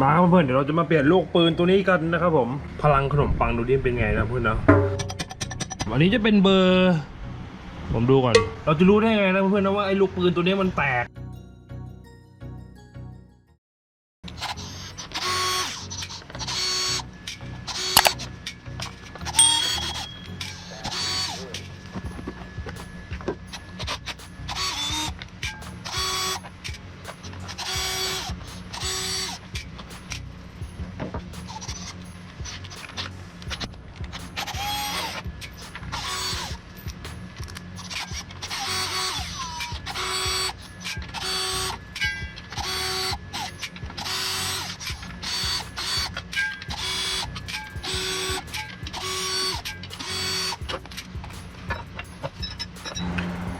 มาครับเพื่อนเดี๋ยวเราจะมาเปลี่ยนลูกปืนตัวนี้กันนะครับผมพลังขนมปังดูดิเป็นไงนะเพื่อนเนาะวันนี้จะเป็นเบอร์ ผมดูก่อน เราจะรู้ได้ไงนะเพื่อนนะว่าไอ้ลูกปืนตัวนี้มันแตก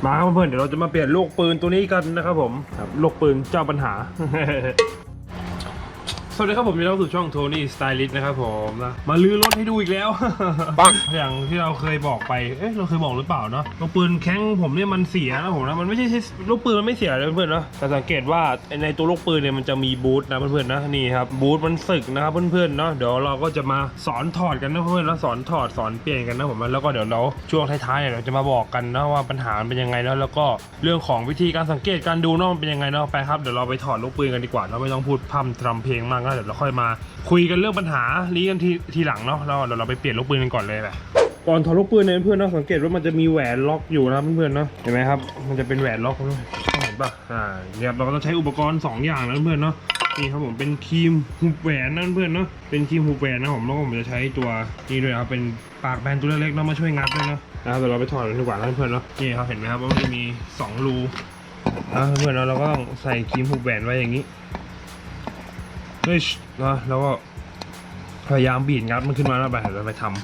มาครับเพื่อนๆเดี๋ยวเราจะมาเปลี่ยนลูกปืนตัวนี้กันนะครับผมครับลูกปืนเจ้าปัญหา วัสดีครับผมยินดีต้อนรับสู่ช่องโทนี่สไตลิสต์นะครับผมนะมาลื้อรถให้ดูอีกแล้ว ปังอย่างที่เราเคยบอกไป เอ๊ะเราเคยบอกหรือเปล่าเนาะลูกปืนแข้งผมเนี่ยมันเสียนะผมนะมันไม่ใช่ลูกปืนมันไม่เสียเลยเพื่อนๆเนาะแต่สังเกตว่าในตัวลูกปืนเนี่ยมันจะมีบูทนะเพื่อนๆนะนี่ครับบูทมันสึกนะครับเพื่อนๆเนาะเดี๋ยวเราก็จะมาสอนถอดกันนะเพื่อนๆนะสอนถอดสอนเปลี่ยนกันนะผมนะแล้วก็เดี๋ยวเราช่วงท้ายๆเนี่ยเราจะมาบอกกันนะว่าปัญหามันเป็นยังไงเนาะแล้วก็เรื่องของวิธีการสังเกตการดูเนาะมันเป็นยังไงเนาะไปครับเดี๋ยวเราไปถอดลูกปืนกันดีกว่าเราไม่ต้องพูดพร่ำทำเพลงมากก็เดี๋ยวเราค่อยมาคุยกันเรื่องปัญหานี้กันทีทีหลังเนาะแล้วเดี๋ยวเราไปเปลี่ยนลูกปืนกันก่อนเลยแหละก่อนถอดลูกปืนเนี่ยเพื่อนๆเนาะสังเกตว่ามันจะมีแหวนล็อกอยู่นะครับเพื่อนๆเนาะเห็นไหมครับมันจะเป็นแหวนล็อกด้วยเห็นปะอ่าเนี่ยครับเราก็ต้องใช้อุปกรณ์สองอย่างนะเพื่อนๆเนาะนี่ครับผมเป็นครีมหุบแหวนนั่นเพื่อนเนาะเป็นครีมหุบแหวนนะผมแล้วก็ผมจะใช้ตัวนี้ด้วยนะครับเป็นปากแบนตัวเล็กๆเนาะมาช่วยงัดด้วยเนาะนะครับเดี๋ยวเราไปถอดกันดีกว่านะเพื่อนๆเนาะนี่ครับเห็นไหมครับว่ามันจะมีสองรูนะเพื่อนๆเนาะเราก็ต้องใส่ครีมหุบแหวนไว้อย่างนี้ เฮ้ยนะแล้วก็พยายามบีดงัดมันขึ้นมาแล้วไปเราไปทำ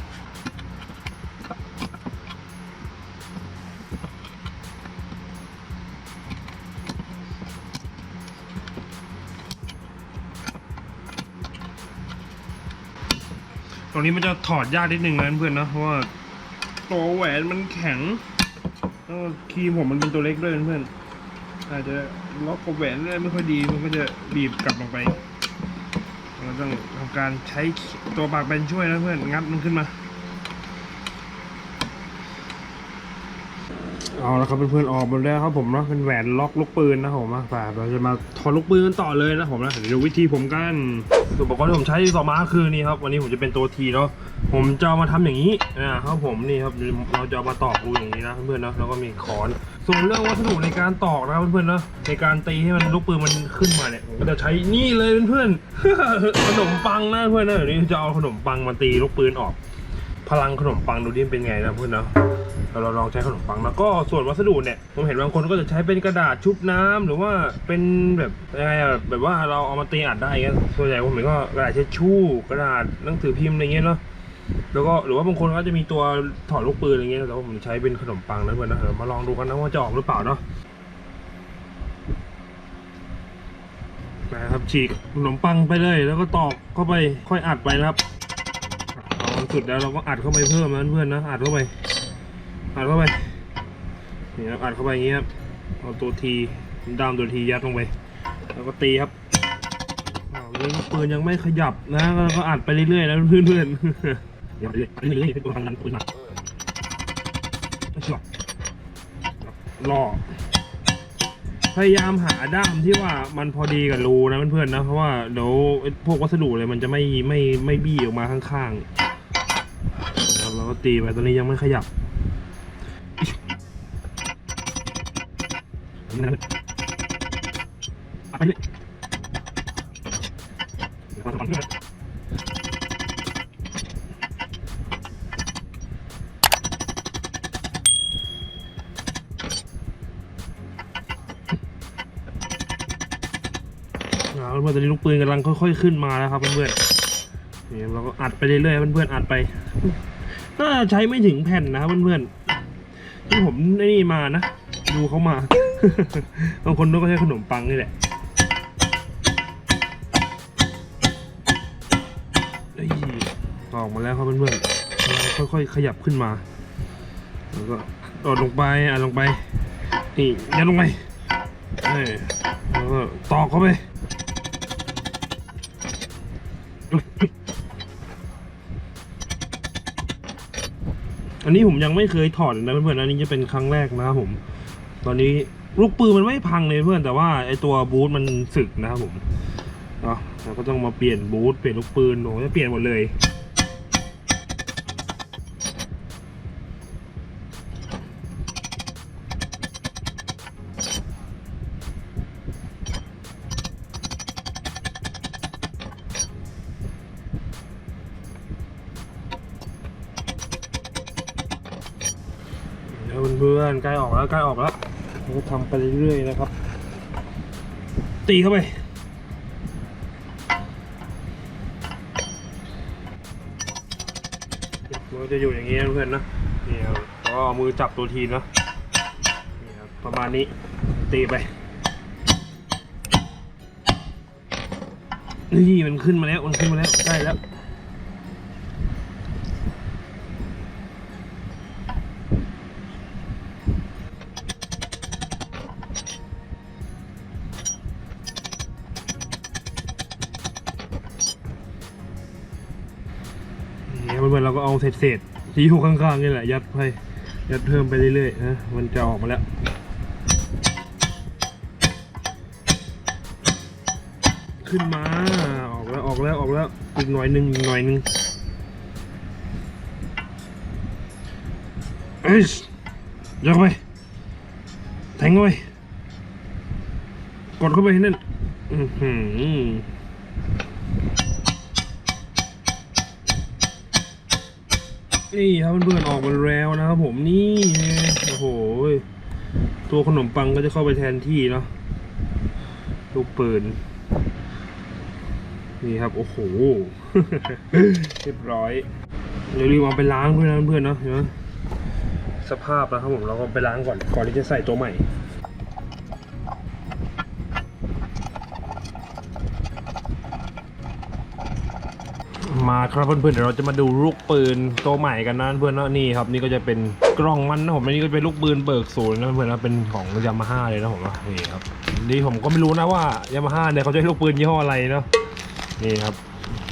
ตรงนี้มันจะถอดยากนิดนึงนะเพื่อนนะเพราะว่าตัวแหวนมันแข็งแล้วครีมผมมันเป็นตัวเล็กด้วยเพื่อนอาจจะล็อกกับแหวนได้ไม่ค่อยดีมันก็จะบีบกลับลงไป ต้องทำการใช้ตัวปากแบนช่วยนะเพื่อนงัดมันขึ้นมา เอาละครับเพื่อนๆออกมาแล้วครับผมเนาะเป็นแหวนล็อกลูกปืนนะผมนะป่าเราจะมาถอดลูกปืนกันต่อเลยนะผมนะเดี๋ยวดูวิธีผมกันอุปกรณ์ที่ผมใช้ต่อมาคือนี่ครับวันนี้ผมจะเป็นตัวทีเนาะผมจะมาทำอย่างนี้นะครับผมนี่ครับเราจะมาตอกรูอย่างนี้นะเพื่อนๆนะแล้วก็มีค้อน ส่วนเรื่องวัสดุในการตอกนะครับเพื่อนๆนะในการตีให้มันลูกปืนมันขึ้นมาเนี่ยผมก็จะใช้นี่เลยเพื่อนๆขนมปังนะเพื่อนนะเดี๋ยวนี้จะเอาขนมปังมาตีลูกปืนออก พลังขนมปังดูดิเป็นไงนะเพื่อนนะเราเราลองใช้ขนมปังแล้วก็ส่วนวัสดุเนี่ยผมเห็นบางคนก็จะใช้เป็นกระดาษชุบน้ำหรือว่าเป็นแบบยังไงแบบว่าเราเอามาตีอัดได้เงี้ยส่วนใหญ่ผมเห็นก็กระดาษเช็ดชู่ กระดาษหนังสือพิมพ์อะไรเงี้ยเนาะ แล้วก็หรือว่าบางคนก็จะมีตัวถอดลูกปืนอะไรเงี้ยแต่ว่าผมใช้เป็นขนมปังนะเพื่อนนะเดี๋ยวมาลองดูกันนะว่าจะออกหรือเปล่าเนาะนะครับฉีกขนมปังไปเลย แล้วก็ตอกเข้าไปค่อยอัดไปนะครับเอาสุดแล้วเราก็อัดเข้าไปเพิ่มนะเพื่อนนะอัดเข้าไปอัดเข้าไปนี่ครับอัดเข้าไปอย่างนี้ครับเอาตัวทีดามตัวทียัดลงไป แล้วก็ตีครับอ้าวนี่ปืนยังไม่ขยับนะแล้วก็อัดไปเรื่อยๆนะเพื่อนเพื่อนๆ เรื่อยๆเรื่อยๆเป็นตัวทางนั้นปืนหนักหลอกล่อพยายามหาด้ามที่ว่ามันพอดีกับรูนะเพื่อนๆนะเพราะว่าเดี๋ยวพวกวัสดุเลยมันจะไม่ไม่ไม่บี้ออกมาข้างๆนะครับเราก็ตีไปตัวนี้ยังไม่ขยับไปเลย เอาเพื่อนตอนนี้ลูกปืนกำลังค่อยๆขึ้นมาแล้วครับเพื่อนๆนี่เราก็อัดไปเรื่อยๆเพื่อนๆอัดไปน่าจะใช้ไม่ถึงแผ่นนะครับเพื่อนๆที่ผมไอ้นี่มานะดูเขามาบางคนก็ใช้ขนมปังนี่แหละออกมาแล้วครับเพื่อนๆค่อยๆขยับขึ้นมาแล้วก็โดดลงไปอะลงไปนี่ยัดลงไปเอ้ยแล้วก็ตอกเข้าไป อันนี้ผมยังไม่เคยถอดนะเพื่อนๆอันนี้จะเป็นครั้งแรกนะครับผม ตอนนี้ลูกปืนมันไม่พังเลยเพื่อนแต่ว่าไอตัวบูทมันสึกนะครับผมเนาะเราก็ต้องมาเปลี่ยนบูทเปลี่ยนลูกปืนโอ้จะเปลี่ยนหมดเลย เพื่อนใกล้ออกแล้วใกล้ออกแล้วเราก็ทำไปเรื่อยๆนะครับ ตีเข้าไปมันจะอยู่อย่างนี้เพื่อนนะนี่ครับก็เอามือจับตัวทีนะนี่ครับประมาณนี้ตีไปนี่มันขึ้นมาแล้วมันขึ้นมาแล้วใกล้แล้ว อนเราก็เอาเศษๆที่อยู่ข้างๆนี่แหละยัดไปยัดเพิ่มไปเรื่อยๆนะมันจะออกมาแล้วขึ้นมาออกแล้วออกแล้วออกแล้วอีกหน่อยหนึ่งอีกหน่อยหนึ่งเอ้ยยัดไปแทงเข้าไปกดเข้าไปให้แนั่นอือหือ นี่ครับเพื่อนๆออกมาแล้วนะครับผมนี่โอ้โหตัวขนมปังก็จะเข้าไปแทนที่เนาะลูกปืนนี่ครับโอ้โหเรียบร้อยเดี๋ยวรีบเอาไปล้างด้วยนะเพื่อนๆเนาะเห็นไหมสภาพนะครับผมเราก็ไปล้างก่อนก่อนที่จะใส่ตัวใหม่ มาครับเพื่อนๆเดี๋ยวเราจะมาดูลูกปืนตัวใหม่กันนะเพื่อนเนาะนี่ครับนี่ก็จะเป็นกล้องมันนะผมอันนี้ก็เป็นลูกปืนเบิกศูนย์นะเพื่อนนะเป็นของยามาฮ่าเลยนะผมนาะนี่ครับนี่ผมก็ไม่รู้นะว่ายามาฮ่าเนี่ยเขาจะให้ลูกปืนยี่ห้ออะไรเนาะนี่ครับ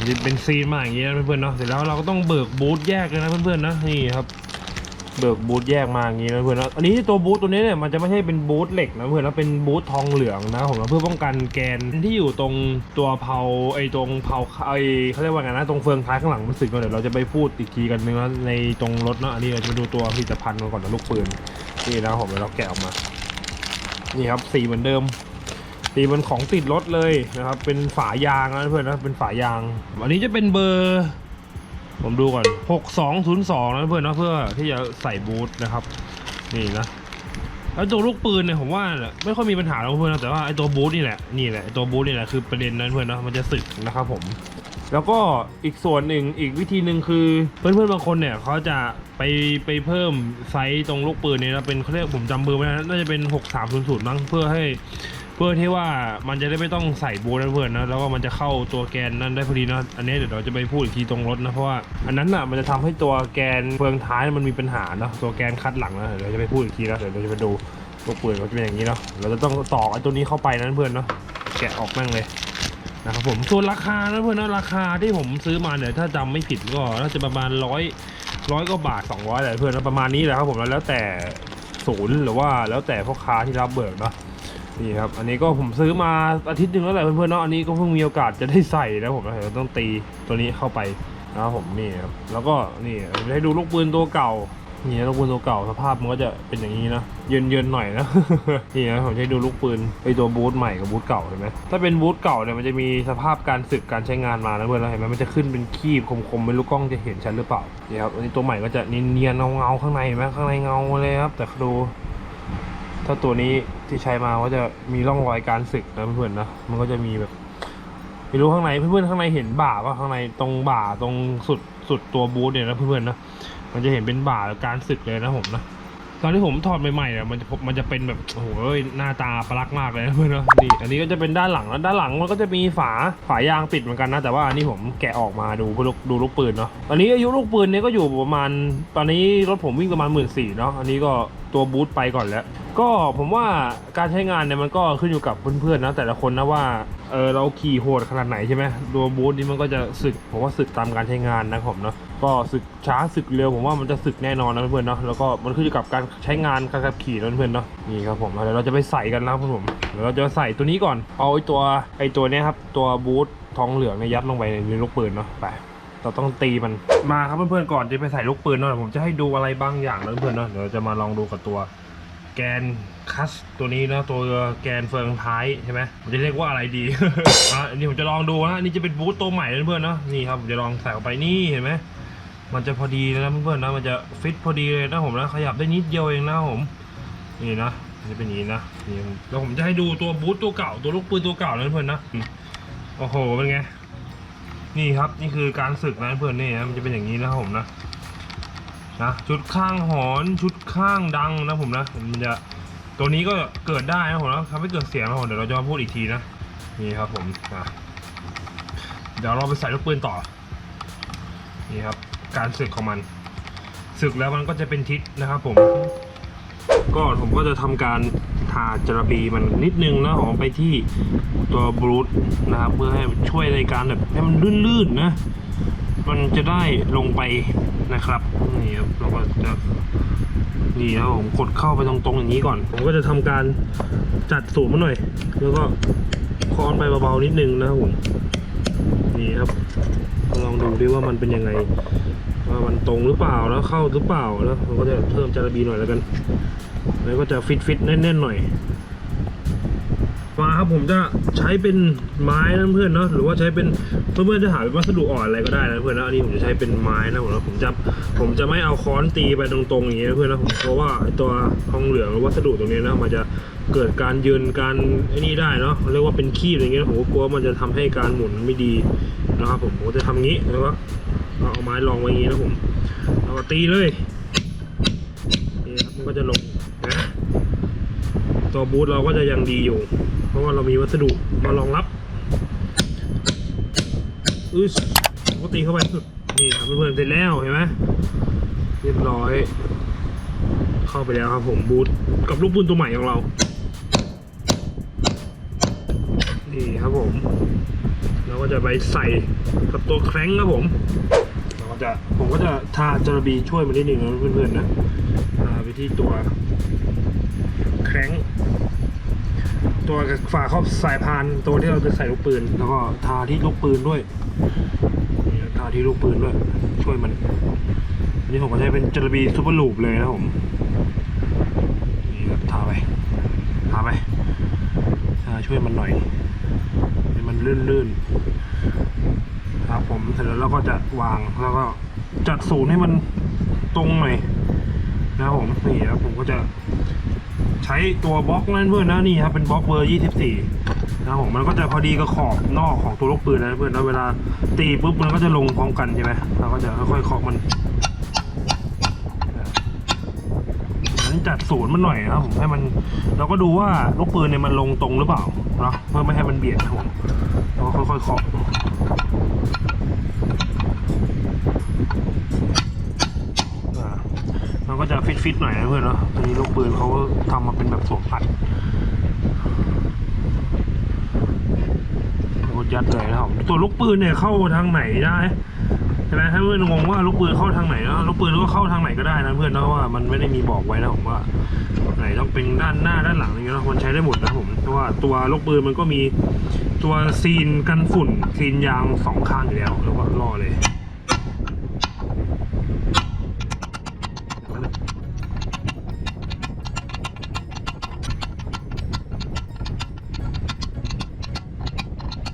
นี่เป็นซีนมาอย่างเงี้ยนะเพื่อนๆเนาะเสร็จแล้วเราก็ต้องเบิกบูทแยกเลยนะเพื่อนๆนะนี่ครับ เบิกบูทแยกมาอย่างนี้นะเพื่อนนะอันนี้ตัวบูทตัวนี้เนี่ยมันจะไม่ใช่เป็นบูทเหล็กนะเพื่อนนะเป็นบูททองเหลืองนะผมนะเพื่อป้องกันแกนที่อยู่ตรงตัวเพาไอ้ตรงเพาไอ้เขาเรียกว่าไงนะตรงเฟืองท้ายข้างหลังมันสึกเดี๋ยวเราจะไปพูดอีกทีกันนึงนะในตรงรถเนาะอันนี้เราจะมาดูตัวผลิตภัณฑ์กันก่อนนะลูกปืนนี่นะผมเดี๋ยวเราแกะออกมา นี่ครับสีเหมือนเดิมสีมันของติดรถเลยนะครับเป็นฝายางนะเพื่อนนะเป็นฝายาง อันนี้จะเป็นเบอร์ ผมดูก่อน 6202 นะเพื่อนนะเพื่อที่จะใส่บูทนะครับ นี่นะแล้วตัวลูกปืนเนี่ยผมว่าไม่ค่อยมีปัญหาหรอกเพื่อนนะแต่ว่าไอ้ตัวบูทนี่แหละนี่แหละตัวบูทนี่แหละคือประเด็นนั้นเพื่อนนะมันจะสึกนะครับผม แล้วก็อีกส่วนหนึ่งอีกวิธีหนึ่งคือเพื่อนๆบางคนเนี่ยเขาจะไปไปเพิ่มไซส์ตรงลูกปืนเนี่ยนะเป็นเขาเรียกผมจำเบอร์ไม่ได้นะน่าจะเป็น 6300มั้งเพื่อให้ เพื่อที่ว่ามันจะได้ไม่ต้องใส่โบูทนเพื่อนนะแล้วก็มันจะเข้าตัวแกนนั้นได้พอดีนะอันนี้เดี๋ยวเราจะไปพูดอีกทีตรงรถนะเพราะว่าอันนั้นอะมันจะทำให้ตัวแกนเฟืองท้ายมันมีปัญหาเนาะตัวแกนคัดหลังนะเดี๋ยวเราจะไปพูดอีกทีนะเดี๋ยวเราจะไปดูลูกปืนมันจะเป็นอย่างนี้เนาะเราจะต้องต่อไอ้ตัวนี้เข้าไปนะเพื่อนเนาะแกะออกแม่งเลยนะครับผมส่วนราคานะเพื่อนนะราคาที่ผมซื้อมาเนี่ยถ้าจำไม่ผิดก็น่าจะประมาณร้อยร้อยกว่าบาทสองร้อยอะไรเพื่อนนะประมาณนี้แหละครับผมแล้วแต่ศูนย์หรือว่าแล้วแต่พ่อค้าที่รับเบิกเนาะ นี่ครับ อันนี้ก็ผมซื้อมาอาทิตย์หนึ่งแล้วแหละเพื่อนๆเนาะ อันนี้ก็เพิ่งมีโอกาสจะได้ใส่นะผมเดี๋ยวต้องตีตัวนี้เข้าไปนะครับผมนี่ครับ แล้วก็นี่มจะให้ดูลูกปืนตัวเก่า นี่ลูกปืนตัวเก่าสภาพมันก็จะเป็นอย่างนี้นะ เยินเยินๆหน่อยนะ นี่นะผมจะให้ดูลูกปืนไอตัวบูทใหม่กับบูทเก่าเห็นไหมถ้าเป็นบูทเก่าเนี่ยมันจะมีสภาพการสึกการใช้งานมานะเพื่อนเราเห็นไหมมันจะขึ้นเป็นคีบคมๆไม่รู้กล้องจะเห็นชัดหรือเปล่า นี่ครับอันนี้ตัวใหม่ก็จะเนียนๆเงาๆข้างในเห็นไหมข้างในเงาเลยครับ แต่ดู ถ้าตัวนี้ที่ใช้มาก็จะมีร่องรอยการสึกนะเพื่อนๆนะมันก็จะมีแบบไม่รู้ข้างในเพื่อนๆข้างในเห็นบ่าว่าข้างในตรงบ่าตรงสุดสุดตัวบูทเนี่ยนะเพื่อนๆนะมันจะเห็นเป็นบ่าการสึกเลยนะผมนะ ตอนที่ผมถอดใหม่ๆเนี่ยมันจะมันจะเป็นแบบโอ้โหหน้าตาประหลักมากเลยนะเพื่อนเนอะนี่อันนี้ก็จะเป็นด้านหลังแล้วด้านหลังมันก็จะมีฝาฝายางปิดเหมือนกันนะแต่ว่าอันนี้ผมแกะออกมาดูเพื่อลูกดูลูกปืนเนาะตอนนี้อายุลูกปืนเนี่ยก็อยู่ประมาณ ตอนนี้รถผมวิ่งประมาณหมื่นสี่เนาะอันนี้ก็ตัวบูทไปก่อนแล้ว ก็ผมว่าการใช้งานเนี่ยมันก็ขึ้นอยู่กับเพื่อนๆนะแต่ละคนนะว่าเออเราขี่โหดขนาดไหนใช่ไหมตัวบูทนี่มันก็จะสึกผมว่าสึกตามการใช้งานนะครับผมเนาะ ก็สึกช้าสึกเร็วผมว่ามันจะสึกแน่นอนนะเพื่อนเนาะแล้วก็มันขึ้นอยู่กับการใช้งานการขับขี่นะเพื่อนเนาะนี่ครับผมเดี๋ยวเราจะไปใส่กันนะครับผมเดี๋ยวเราจะใส่ตัวนี้ก่อนเอาไอ้ตัวไอ้ตัวเนี้ยครับตัวบูททองเหลืองเนี่ยยัดลงไปในลูกปืนเนาะไปเราต้องตีมันมาครับเพื่อนๆก่อนจะไปใส่ลูกปืนเนาะผมจะให้ดูอะไรบางอย่างนะเพื่อนเนาะเดี๋ยวจะมาลองดูกับตัว แกนคัสตัวนี้นะตัวแกนเฟืองท้ายใช่ไหมผมจะเรียกว่าอะไรดีอะอันนี้ผมจะลองดูนะนี่จะเป็นบูทตัวใหม่นะเพื่อนเนาะนี่ครับผมจะลองใส่เข้าไปนี่เห็นไหม มันจะพอดีนะเพื่อนๆนะมันจะฟิตพอดีเลยนะผมนะขยับได้นิดเดียวเองนะผมนี่นะจะเป็นอย่างนี้นะนี่แล้วผมจะให้ดูตัวบูทตัวเก่าตัวลูกปืนตัวเก่านะเพื่อนนะโอ้โหเป็นไงนี่ครับนี่คือการศึกนะเพื่อนนี่นะมันจะเป็นอย่างนี้นะครับผมนะนะชุดข้างหอนชุดข้างดังนะผมนะมันจะตัวนี้ก็เกิดได้นะผมนะทำให้เกิดเสียงนะผมเดี๋ยวเราจะพูดอีกทีนะนี่ครับผมอะเดี๋ยวเราไปใส่ลูกปืนต่อนี่ครับ การศึกของมันศึกแล้วมันก็จะเป็นทิศนะครับผม ก็ผมก็จะทำการทาจระบีมันนิดนึงนะผมไปที่ตัวบรูทนะครับ เพื่อให้ช่วยในการแบบให้มันลื่นๆนะ มันจะได้ลงไปนะครับนี่ครับเราก็จะนี่ครับผมกดเข้าไปตรงๆอย่างนี้ก่อน ผมก็จะทำการจัดสูตรมันหน่อย แล้วก็ค้อนไปเบาๆนิดนึงนะครับผมนี่ครับ ลองดูดิว่ามันเป็นยังไง ว่ามันตรงหรือเปล่าแล้วเข้าหรือเปล่าแล้วมันก็จะเพิ่มจารบีหน่อยแล้วกัน แล้วก็จะฟิตฟิตๆแน่นๆหน่อยมาครับผมจะใช้เป็นไม้นะเพื่อนเนาะหรือว่าใช้เป็นเพื่อนๆจะหาเป็นวัสดุอ่อนอะไรก็ได้นะเพื่อนนะอันนี้ผมจะใช้เป็นไม้นะผมนะผมจะผมจะไม่เอาค้อนตีไปตรงๆอย่างนี้นะเพื่อนนะผมเพราะว่าตัวทองเหลืองหรือวัสดุตรงนี้นะมันจะเกิดการยืนการไอ้นี่ได้เนาะเรียกว่าเป็นขี้อะไรเงี้ยผมก็กลัวมันจะทำให้การหมุนไม่ดี นะครับผมผมจะทำงี้แล้วก็เอาไม้รองไว้อย่างนี้นะผมแล้วก็ตีเลยนี่ครับมันก็จะลงนะตัวบูทเราก็จะยังดีอยู่ เพราะว่าเรามีวัสดุมารองรับอึสปกติเข้าไปสุดนี่ครับเพื่อนๆเสร็จแล้วเห็นไหมเรียบร้อย เข้าไปแล้วครับผมบูทกับลูกปืนตัวใหม่ของเรานี่ครับผม เราก็จะไปใส่กับตัวแคร้งครับผมเราก็จะผมก็จะทาจระบีช่วยมันนิดหนึ่งนะเพื่อนๆนะทาไปที่ตัวแคร้งตัวฝาครอบสายพานตัวที่เราจะใส่ลูกปืน แล้วก็ทาที่ลูกปืนด้วยนี่ทาที่ลูกปืนด้วย ช่วยมันอันนี้ผมก็ใช้เป็นจระบีซูเปอร์ลูปเลยนะผมนี่ครับทาไปทาไปทาช่วยมันหน่อย มันลื่นๆครับผมเสร็จแล้วเราก็จะวางแล้วก็จัดศูนย์ให้มันตรงหน่อยนะครับผมนี่ครับผมก็จะใช้ตัวบล็อกนั่นเพื่อนนะนี่ครับเป็นบล็อกเบอร์ 24 นะครับผมมันก็จะพอดีกับขอบนอกของตัวลูกปืนนะเพื่อนแล้วเวลาตีปุ๊บมันก็จะลงพร้อมกันใช่ไหมเราก็จะค่อยๆเคาะมันนั้นจัดศูนย์มันหน่อยนะครับผมให้มันเราก็ดูว่าลูกปืนเนี่ยมันลงตรงหรือเปล่า เนาะเพื่อไม่ให้มันเบียดนะผมเราก็ค่อยๆเคาะมันก็จะฟิตๆหน่อยนะเพื่อนเนาะอันนี้ลูกปืนเขาทำมาเป็นแบบสวมอัดยัดเลยนะครับ ตัวลูกปืนเนี่ยเข้าทางไหนได้ใช่ไหมถ้าเพื่อนงงว่าลูกปืนเข้าทางไหนเนาะลูกปืนก็เข้าทางไหนก็ได้นะเพื่อนเนาะว่ามันไม่ได้มีบอกไว้นะผมว่า ไหนต้องเป็นด้านหน้าด้านหลังอะไรเงี้ยเนาะมันใช้ได้หมดนะผมเพราะว่าตัวลูกปืนมันก็มีตัวซีนกันฝุ่นซีนยางสองข้างอยู่แล้วแล้วก็ล่อเลย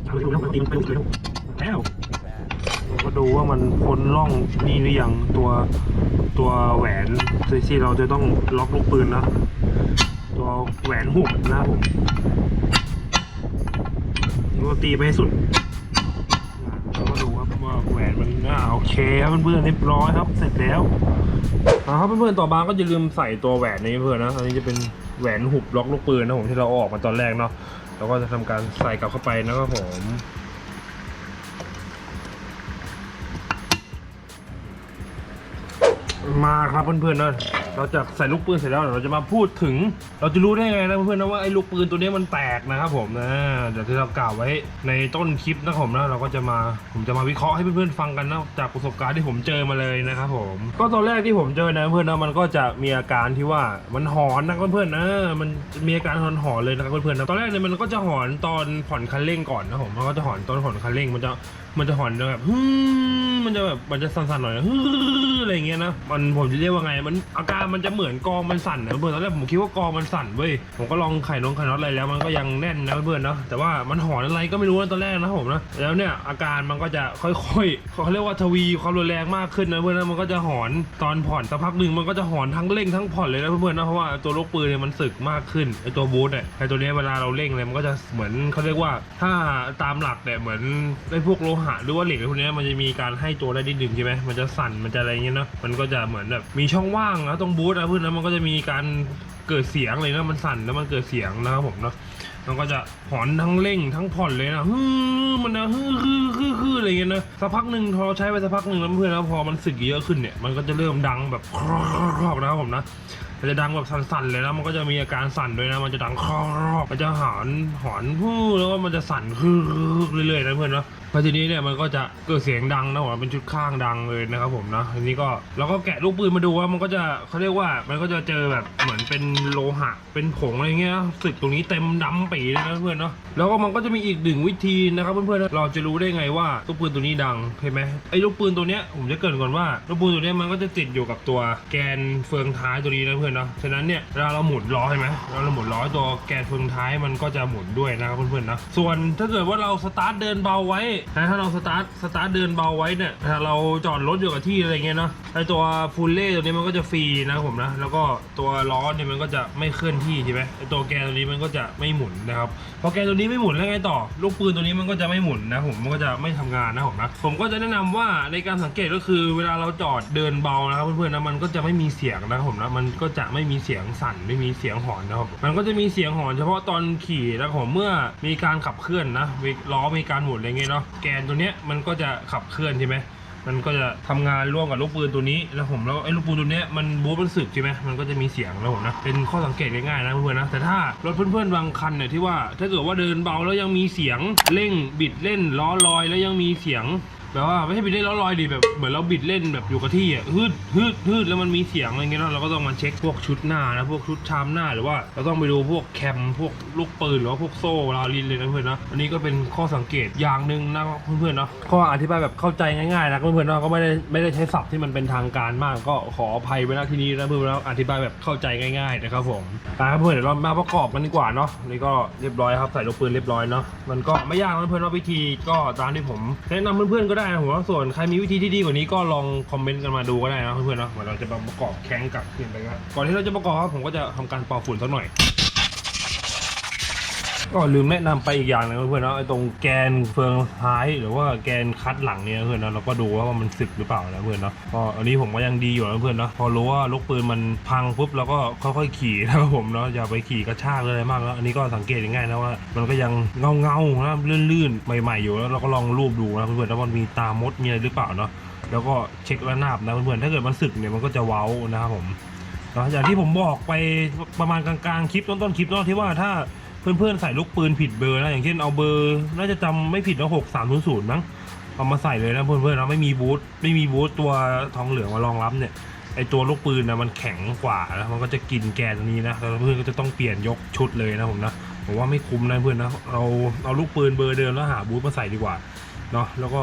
เอาไปดูแล้วมันตีมันไปดูแล้วแล้วเราก็ดูว่ามัน พ้องนี่หรือยังตัวตัวแหวนที่เราจะต้องล็อกลูกปืนนะตัวแหวนหุบนะผมแล้วก็ตีไปให้สุดอ่าเราก็ดูครับว่าแหวนมันอ่าโอเคครับเพื่อนๆเรียบร้อยครับ เสร็จแล้วอ่าครับเพื่อนๆต่อมาก็อย่าลืมใส่ตัวแหวนนี้เพื่อนนะอันนี้จะเป็นแหวนหุบล็อกลูกปืนนะผมที่เราอาออกมาตอนแรกเนาะเราก็จะทำการใส่กลับเข้าไปนะครับผม มาครับเพื่อนๆนะเราจะใส่ลูกปืนเสร็จแล้วเราจะมาพูดถึง เราจะรู้ได้ไงนะเพื่อนๆนะว่าไอ้ลูกปืนตัวนี้มันแตกนะครับผมนะเดี๋ยวที่เรากล่าวไว้ในต้นคลิปนะครับผมนะเราก็จะมาผมจะมาวิเคราะห์ให้เพื่อนๆฟังกันนะจากประสบการณ์ที่ผมเจอมาเลยนะครับผมก็ตอนแรกที่ผมเจอนะเพื่อนๆนะมันก็จะมีอาการที่ว่ามันหอนนะเพื่อนๆนะมันมีอาการหอนหอนเลยนะครับเพื่อนๆนะตอนแรกเนี่ยมันก็จะหอนตอนผ่อนคันเร่งก่อนนะผมมันก็จะหอนตอนผ่อนคันเร่งมันจะมันจะหอนแบบฮึ่ม มันจะแบบมันจะสั่นๆหน่อยฮึอะไรอย่างเงี้ยนะมันผมจะเรียกว่าไง มันอาการมันจะเหมือนกองมันสั่นนะเพื่อนตอนแรกผมคิดว่ากองมันสั่นเว้ยผมก็ลองไขนงไขน็อตอะไรแล้วมันก็ยังแน่นนะเพื่อนเนาะแต่ว่ามันหอนอะไรก็ไม่รู้นะตอนแรกนะผมนะแล้วเนี่ยอาการมันก็จะค่อยๆเขาเรียกว่าทวีความรุนแรงมากขึ้นนะเพื่อนนะมันก็จะหอนตอนผ่อนสักพักหนึ่งมันก็จะหอนทั้งเร่งทั้งผ่อนเลยนะเพื่อนๆนะเพราะว่าตัวลูกปืนเนี่ยมันสึกมากขึ้นไอตัวบูทเนี่ยไอตัวเนี้ยเวลาเราเร่งเลยมันก็จะเหมือนเขาเรียกว่าถ้าตามหลักเนี่ยเหมือนไอพวกโลหะหรือว่าเหล็กพวกนี้มันจะมีการให้ตัวได้นิดหนึ่งใช่ไหมมันจะสั่นมันจะอะไรเงี้ยเนาะมันก็จะเหมือนแบบมีช่องว่างนะตรงบูทนะเพื่อนนะมันก็จะมีการเกิดเสียงเลยนะมันสั่นแล้วมันเกิดเสียงนะครับผมเนาะมันก็จะหอนทั้งเร่งทั้งผ่อนเลยนะฮึมมันนะฮึฮึฮึฮึอะไรเงี้ยนะสักพักหนึ่งพอใช้ไปสักพักหนึ่งแล้วเพื่อนแล้วพอมันสึกเยอะขึ้นเนี่ยมันก็จะเริ่มดังแบบครอกนะครับผมนะมันจะดังแบบสั่นๆเลยนะมันก็จะมีอาการสั่นด้วยนะ มันจะดังครอกมันจะหอนหอนฮู้แล้วก็มันจะสั่นฮึเรื่อยๆนะเพื่อนเนาะ พอทีนี้เนี่ยมันก็จะเกิดเสียงดังนะผมเป็นชุดข้างดังเลยนะครับผมนะทีนี้ก็เราก็แกะลูกปืนมาดูว่ามันก็จะเขาเรียกว่ามันก็จะเจอแบบเหมือนเป็นโลหะเป็นผงอะไรเงี้ยสึกตรงนี้เต็มดำปีเลยนะเพื่อนเนาะแล้วก็มันก็จะมีอีกหนึ่งวิธีนะครับเพื่อนๆนะเราจะรู้ได้ไงว่าลูกปืนตัวนี้ดังเห็นไหมไอ้ลูกปืนตัวเนี้ยผมจะเกรินก่อนว่าลูกปืนตัวเนี้ยมันก็จะติดอยู่กับตัวแกนเฟืองท้ายตัวนี้นะเพื่อนเนาะฉะนั้นเนี่ยเวลาเราหมุนล้อใช่ไหมเวลาเราหมุนล้อตัวแกนเฟืองท้ายมันก็จะหมุนด้วยนะครับเพื่อนๆนะส่วนถ้าเกิดว่าเราสตาร์ทเดินเบาไว้นะถ้าเราสตาร์ทสตาร์ทเดินเบาไว้เนี่ยถ้าเราจอดรถอยู่กับที่อะไรเงี้ยเนาะไอตัวฟูลเล่ตัวนี้มันก็จะฟรีนะครับผมนะแล้วก็ตัวล้อเนี่ยมันก็จะไม่เคลื่อนที่ใช่ไหมไอตัวแกนตัวนี้มันก็จะไม่หมุนนะครับพอแกนตัวนี้ไม่หมุนแล้วไงต่อ ลูกปืนตัวนี้มันก็จะไม่หมุนนะผมมันก็จะไม่ทำงานนะผมนะผมก็จะแนะนำว่าในการสังเกตก็คือเวลาเราจอดเดินเบานะครับเพื่อนๆนะมันก็จะไม่มีเสียงนะครับผมนะมันก็จะไม่มีเสียงสั่นไม่มีเสียงหอนนะครับมันก็จะมีเสียงหอนเฉพาะตอนขี่นะครับผมเมื่อมีการขับเคลื่อนนะล้อมีการหมุนอะไรเงี้ยเนาะแกนตัวเนี้ยมันก็จะขับเคลื่อนใช่ไหมมันก็จะทำงานร่วมกับลูกปืนตัวนี้แล้วผมแล้วไอ้ลูกปืนตัวเนี้ยมันบูทมันสึกใช่ไหมมันก็จะมีเสียงแล้วผมนะเป็นข้อสังเกตง่ายๆนะเพื่อนๆนะแต่ถ้ารถเพื่อนๆบางคันเนี่ยที่ว่า ถ้าเกิดว่าเดินเบาแล้วยังมีเสียงเร่งบิดเล่นล้อลอย แล้วยังมีเสียง แบบว่าไม่ใช่บิดเล่นล้อลอยดิแบบเหมือนเราบิดเล่นแบบอยู่กับที่อะฮึดฮึดฮึดแล้วมันมีเสียงอะไรเงี้ยเนาะเราก็ต้องมาเช็คพวกชุดหน้านะพวกชุดชามหน้าหรือว่าเราต้องไปดูพวกแคมพวกลูกปืนหรือว่าพวกโซ่เราลินเลยนะเพื่อนนะอันนี้ก็เป็นข้อสังเกตอย่างหนึ่งนะเพื่อนๆเนาะก็ออธิบายแบบเข้าใจง่ายๆนะเพื่อนๆเนาะก็ไม่ได้ไม่ได้ใช้ศัพท์ที่มันเป็นทางการมากก็ขออภัยไว้ณที่นี้นะเพื่อนๆแล้วอธิบายแบบเข้าใจง่ายๆนะครับผมอะครับเพื่อนเดี๋ยวเรามาประกอบกันดีกว่าเนาะนี่ก็เรียบร้อยครับใส่ลูกปืนเรียบร้อยเนาะมันก็ไม่ยากนะเพื่อนๆว่าวิธีก็ตามที่ผมแนะนำเพื่อนๆก็ได้นะผมว่าส่วนใครมีวิธีที่ดีกว่านี้ก็ลองคอมเมนต์กันมาดูก็ได้นะเพื่อนๆเนาะเดี๋ยวเราจะมาประกอบแข้งกลับขึ้นไปก่อนที่เราจะประกอบครับผมก็จะทำการปอกฝุ่นสักหน่อย ก็ลืมแนะนำไปอีกอย่างนึงเพื่อนเนาะไอ้ตรงแกนเฟืองท้ายหรือว่าแกนคัดหลังเนี่ยเพื่อนเนาะเราก็ดูว่ามันสึกหรือเปล่านะเพื่อนเนาะก็อันนี้ผมก็ยังดีอยู่นะเพื่อนเนาะพอรู้ว่าลูกปืนมันพังปุ๊บเราก็ค่อยๆขี่นะครับผมเนาะอย่าไปขี่กระชากเลยมากแล้วอันนี้ก็สังเกตง่ายนะว่า มันก็ยังเงาเงานะลื่นๆใหม่ๆอยู่แล้วเราก็ลองรูปดูนะเพื่อนๆว่ามันมีตามดมีอะไรหรือเปล่าเนาะแล้วก็เช็คระนาบนะเพื่อนๆถ้าเกิดมันสึกเนี่ยมันก็จะเว้านะครับผมนะอย่างที่ผมบอกไปประมาณกลางๆคลิปต้นๆคลิปเนาะที่ว่าถ้า เพื่อนๆใส่ลูกปืนผิดเบอร์นะอย่างเช่นเอาเบอร์น่าจะจำไม่ผิดว่าหกสามศูนย์ศูนย์มั้งเอามาใส่เลยนะเพื่อนๆนะไม่มีบูทไม่มีบูทตัวทองเหลืองมารองรับเนี่ยไอตัวลูกปืนนะมันแข็งกว่านะมันก็จะกินแกนตรงนี้นะแล้วเพื่อนก็จะต้องเปลี่ยนยกชุดเลยนะผมนะผมว่าไม่คุ้มนะเพื่อนนะเราเอาลูกปืนเบอร์เดิมแล้วหาบูทมาใส่ดีกว่าเนาะแล้วก็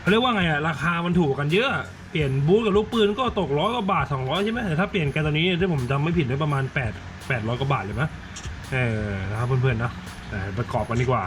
เขาเรียกว่าไงอะราคามันถูกกันเยอะเปลี่ยนบูทกับลูกปืนก็ตกร้อยกว่าบาทสองร้อยใช่ไหมแต่ถ้าเปลี่ยนกันตอนนี้ถ้าผมจำไม่ผิดได้ประมาณแปดแปดร้อยกว่าบาทเลยมั้ เออนะครับเพื่อนๆนะแต่ประกอบกันดีกว่า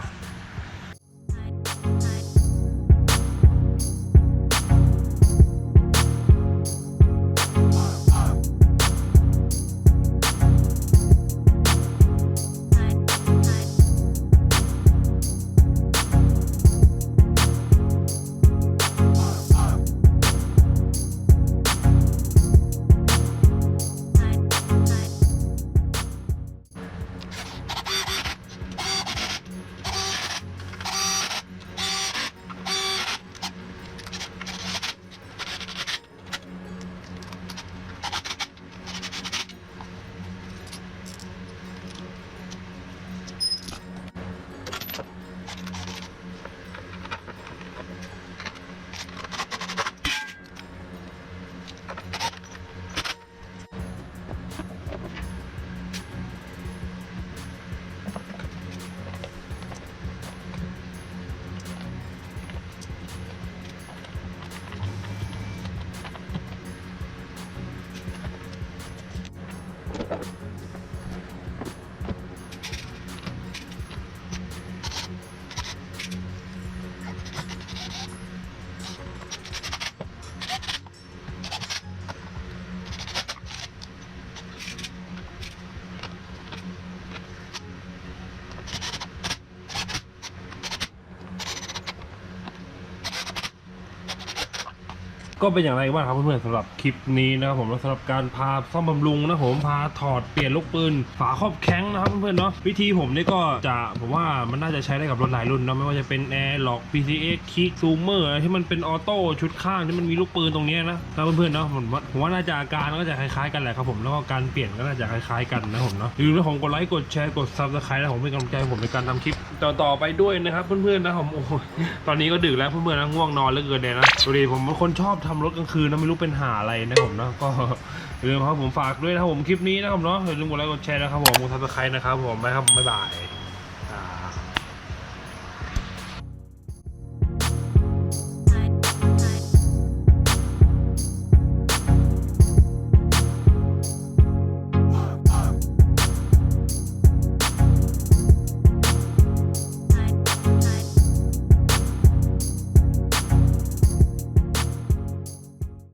ก็เป็นอย่างไรบ้างครับเพื่อนๆสำหรับคลิปนี้นะครับผมสำหรับการพาซ่อมบำรุงนะผมพาถอดเปลี่ยนลูกปืนฝาครอบแข้ง นะครับเพื่อนๆเนาะวิธีผมนี่ก็จะผมว่ามันน่าจะใช้ได้กับรถหลายรุ่นเนาะไม่ว่าจะเป็น Air Lock PCX Kick Zoomer อะไรที่มันเป็นออโต้ชุดข้างที่มันมีลูกปืนตรงนี้นะครับเพื่อนๆเนาะผมว่าผมว่าน่าจะอาการก็จะคล้ายๆกันแหละครับผมแล้วก็การเปลี่ยนก็น่าจะคล้ายๆกันนะผมเนาะอย่าลืมนะผมกดไลค์กดแชร์กด Subscribe นะผมเป็นกำลังใจผมในการทำคลิปต่อๆไปด้วยนะครับเพื่อนๆนะผมโอ้โหตอนนี้ก็ดึกแล้วเพื่อนๆนะง่วงนอนเหลือเกินเลยนะดูดิผมเป็นคนชอบทำรถกลางคืนนะไม่รู้เป็นหาอะไรนะผมเนาะก็ อย่าลืมครับผมฝากด้วยนะครับผมคลิปนี้นะครับเนาะอย่าลืมกดไลค์กดแชร์นะครับผมกดซับสไครต์นะครับผมไปครับบ๊ายบาย